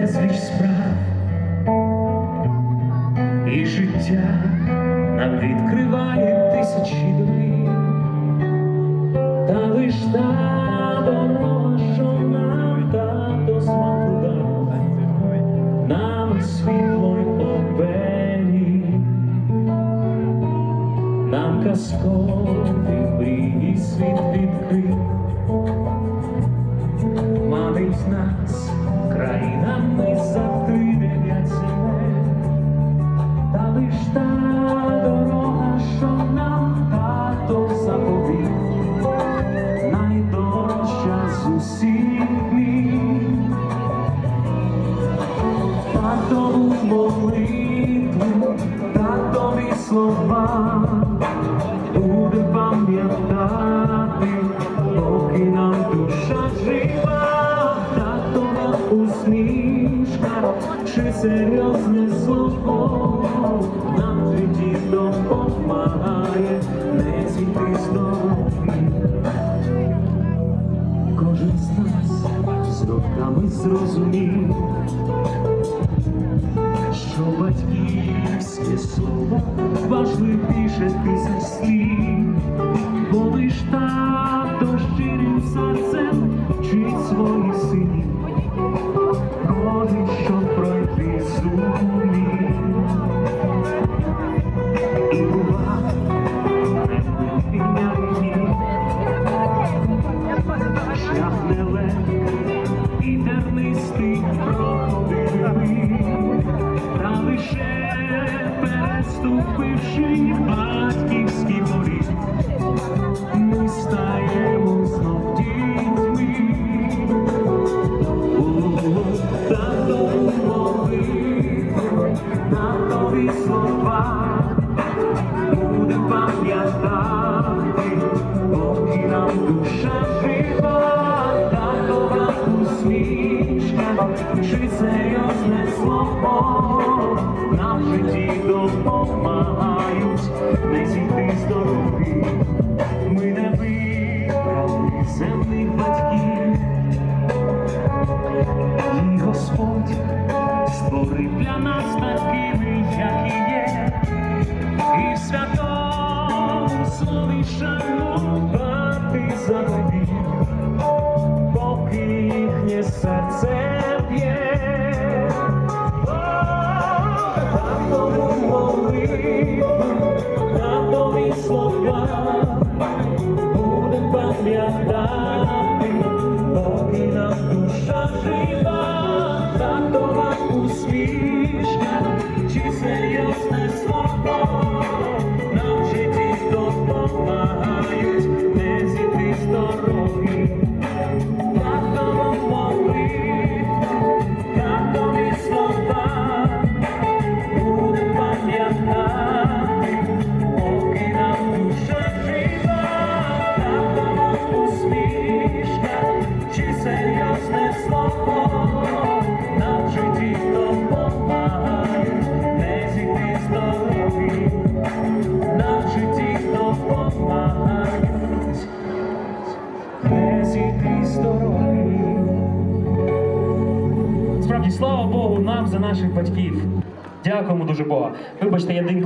безліч справ. І життя нам відкриває тисячі доріг, та лиш та дорога, що нам та до смаку дорога, нам світло й обері, нам казкові мрії світ відкрив, манить нас. Татову молитву, татові слова буде пам'ятати, поки нам душа жива, татова усмішка, чи серйозне слово зрозумів, що батьківське слово важливіше тисяч слів, тернистий проходили, та лише переступивши батьківський поріг, ми стаємо знов дітьми. Татову молитву, татові слова буде пам'ятати, чи серйозне слово, нам в житті допомагають не зійти з дороги. Ми не вибрали земних батьків, і Господь створив для нас такими, як і є і в святому слові шанувати поки їхнє серце будем пам'ятати, поки нам душа жива, Справді, слава Богу, нам за наших батьків. Дякуємо дуже Бога. Вибачте, я день